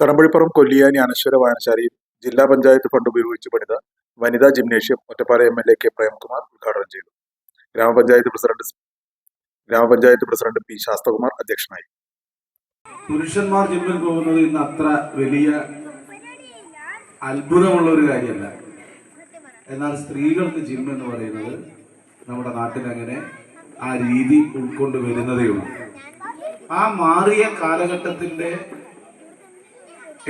കടമ്പഴിപ്പുറം കൊല്ലിയാനി അനശ്വര വായനശാലയിൽ ജില്ലാ പഞ്ചായത്ത് ഫണ്ട് ഉപയോഗിച്ച് പണിത വനിതാ gymnasium Ottapala M L A K Premkumar ഉദ്ഘാടനം ചെയ്തു. ഗ്രാമപഞ്ചായത്ത് പ്രസിഡന്റ് ഗ്രാമപഞ്ചായത്ത് പ്രസിഡന്റ് പി ശാസ്തകുമാർ അധ്യക്ഷനായി. പുരുഷന്മാർ ജിമ്മിൽ പോകുന്നത് ഇന്ന് അത്ര വലിയ അത്ഭുതമുള്ള ഒരു കാര്യമല്ല. എന്നാൽ സ്ത്രീകൾക്ക് ജിം എന്ന് പറയുന്നത് നമ്മുടെ നാട്ടിൽ അങ്ങനെ ആ രീതി ഉൾക്കൊണ്ട് വരുന്നതേ ഉള്ളൂ. ആ മാറിയ കാലഘട്ടത്തിന്റെ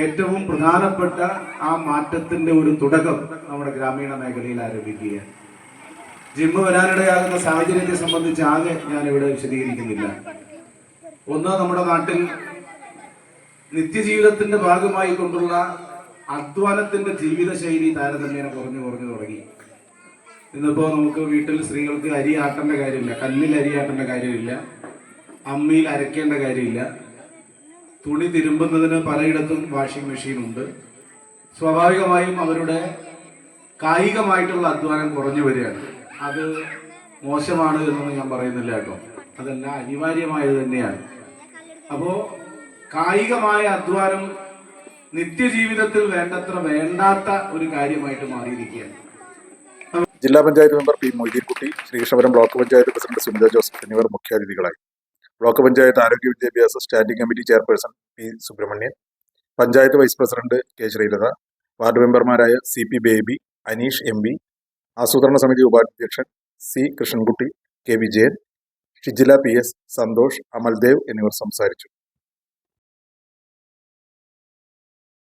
ഏറ്റവും പ്രധാനപ്പെട്ട ആ മാറ്റത്തിന്റെ ഒരു തുടക്കം നമ്മുടെ ഗ്രാമീണ മേഖലയിൽ ആരംഭിക്കുകയാണ്. ജിമ്മ് വരാനിടയാകുന്ന സാഹചര്യത്തെ സംബന്ധിച്ച് ആകെ ഞാൻ ഇവിടെ വിശദീകരിക്കുന്നില്ല. ഒന്ന് നമ്മുടെ നാട്ടിൽ നിത്യജീവിതത്തിന്റെ ഭാഗമായി കൊണ്ടുള്ള അധ്വാനത്തിന്റെ ജീവിതശൈലി താരതമ്യേന കുറഞ്ഞു കുറഞ്ഞു തുടങ്ങി. ഇന്നിപ്പോ നമുക്ക് വീട്ടിൽ സ്ത്രീകൾക്ക് അരി ആട്ടേണ്ട കാര്യമില്ല കല്ലിൽ അരി ആട്ടേണ്ട കാര്യമില്ല അമ്മിയിൽ അരയ്ക്കേണ്ട കാര്യമില്ല. തുണി തിരുമ്പുന്നതിന് പലയിടത്തും വാഷിംഗ് മെഷീൻ ഉണ്ട് സ്വാഭാവികമായും അവരുടെ കായികമായിട്ടുള്ള അധ്വാനം കുറഞ്ഞു വരികയാണ്. അത് മോശമാണ് എന്നൊന്നും ഞാൻ പറയുന്നില്ല കേട്ടോ. അതല്ല അനിവാര്യമായത് തന്നെയാണ്. അപ്പോൾ കായികമായ അധ്വാനം നിത്യജീവിതത്തിൽ വേണ്ടത്ര വേണ്ടാത്ത ഒരു കാര്യമായിട്ട് മാറിയിരിക്കുകയാണ്. ജില്ലാ panchayat member P Moideenkutty Sreekrishnapuram block panchayat president Sunitha Joseph എന്നിവർ മുഖ്യാതിഥികളായി. ബ്ലോക്ക് പഞ്ചായത്ത് ആരോഗ്യ വിദ്യാഭ്യാസ standing committee chairperson P Subramanian panchayat vice president K Sreelatha ward മെമ്പർമാരായ C P Baby Aneesh M P ആസൂത്രണ സമിതി ഉപാധ്യക്ഷൻ C Krishnankutty K Vijayan Shijila P S Santhosh Amaldev എന്നിവർ സംസാരിച്ചു.